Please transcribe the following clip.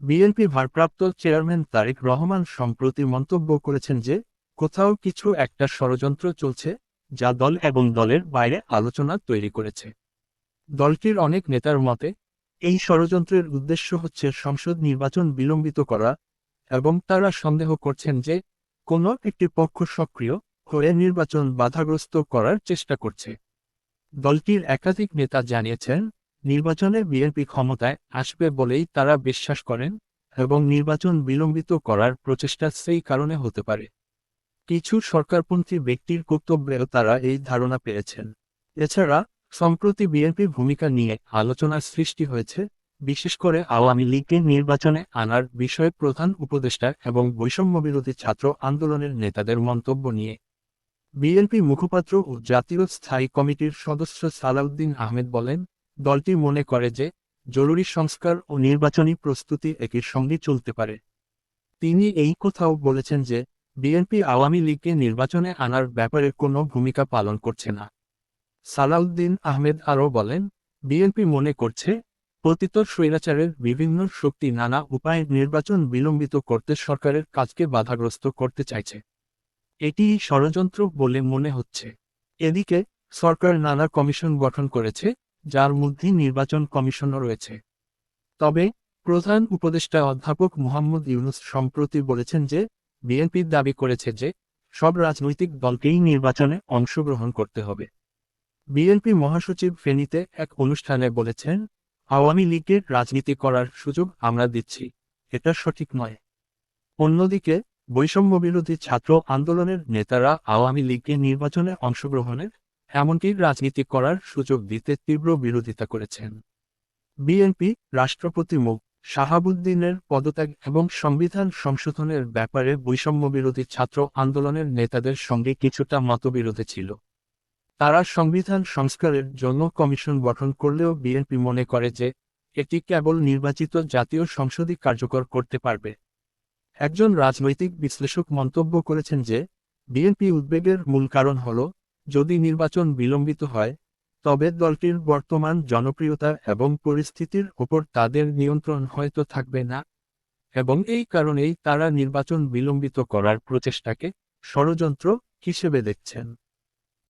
BNP ভারপ্রাপ্ত chairman Tarique Rahman সম্প্রতি মন্তব্য করেছেন যে, কোথাও কিছু একটা ষড়যন্ত্র চলছে, যা দল এবং দলের বাইরে আলোচনা তৈরি করেছে। দলটির অনেক নেতার মতে, এই ষড়যন্ত্রের উদ্দেশ্য হচ্ছে সংসদ নির্বাচন বিলম্বিত করা, এবং তারা সন্দেহ করছেন যে, কোনো একটি পক্ষ সক্রিয় হয়ে নির্বাচন বাধাগ্রস্ত করার চেষ্টা করছে। দলটির একাধিক নেতা জানিয়েছেন নির্বাচনে বিএনপি ক্ষমতায় আসবে বলেই তারা বিশ্বাস করেন এবং নির্বাচন বিলম্বিত করার প্রচেষ্টা সেই কারণে হতে পারে। কিছু সরকারপন্থী ব্যক্তির কর্তব্যেও তারা এই ধারণা পেয়েছেন। এছাড়া, সম্প্রতি বিএনপির ভূমিকা নিয়ে আলোচনার সৃষ্টি হয়েছে, বিশেষ করে আওয়ামী লীগকে নির্বাচনে আনার বিষয়ে প্রধান উপদেষ্টা এবং বৈষম্য বিরোধী ছাত্র আন্দোলনের নেতাদের মন্তব্য নিয়ে। বিএনপি মুখপাত্র ও জাতীয় স্থায়ী কমিটির সদস্য সালাউদ্দিন আহমেদ বলেন দলটি মনে করে যে, জরুরি সংস্কার ও নির্বাচনী প্রস্তুতি একই সঙ্গে চলতে পারে। তিনি এই কথাও বলেছেন যে, বিএনপি আওয়ামী লীগকে নির্বাচনে আনার ব্যাপারে কোনো ভূমিকা পালন করছে না। সালাউদ্দিন আহমেদ আরও বলেন, বিএনপি মনে করছে, পতিত স্বৈরাচারের বিভিন্ন শক্তি নানা উপায়ে নির্বাচন বিলম্বিত করতে সরকারের কাজকে বাধাগ্রস্ত করতে চাইছে। এটি ষড়যন্ত্র বলে মনে হচ্ছে। এদিকে, সরকার নানা কমিশন গঠন করেছে যার মধ্যে নির্বাচন কমিশনও রয়েছে। তবে প্রধান উপদেষ্টা অধ্যাপক মোহাম্মদ ইউনুস সম্প্রতি বলেছেন যে, বিএনপি দাবি করেছে যে, সব রাজনৈতিক দলকেই নির্বাচনে অংশগ্রহণ করতে হবে। বিএনপি মহাসচিব ফেনীতে এক অনুষ্ঠানে বলেছেন, আওয়ামী লীগের রাজনীতি করার সুযোগ আমরা দিচ্ছি, এটা সঠিক নয়। অন্যদিকে, বৈষম্যবিরোধী ছাত্র আন্দোলনের নেতারা আওয়ামী লীগকে নির্বাচনে অংশগ্রহণের এমনকি রাজনীতি করার সুযোগ দিতে তীব্র বিরোধিতা করেছেন। বিএনপি, রাষ্ট্রপতি মুখ শাহাবুদ্দিনের পদত্যাগ এবং সংবিধান সংশোধনের ব্যাপারে বৈষম্য বিরোধী ছাত্র আন্দোলনের নেতাদের সঙ্গে কিছুটা মতবিরোধে ছিল। তারা সংবিধান সংস্কারের জন্য কমিশন গঠন করলেও বিএনপি মনে করে যে, এটি কেবল নির্বাচিত জাতীয় সংসদই কার্যকর করতে পারবে। একজন রাজনৈতিক বিশ্লেষক মন্তব্য করেছেন যে, বিএনপি উদ্বেগের মূল কারণ হল যদি নির্বাচন বিলম্বিত হয়, তবে দলটির বর্তমান জনপ্রিয়তা এবং পরিস্থিতির ওপর তাদের নিয়ন্ত্রণ হয়তো থাকবে না। এবং এই কারণেই তারা নির্বাচন বিলম্বিত করার প্রচেষ্টাকে ষড়যন্ত্র হিসেবে দেখছেন।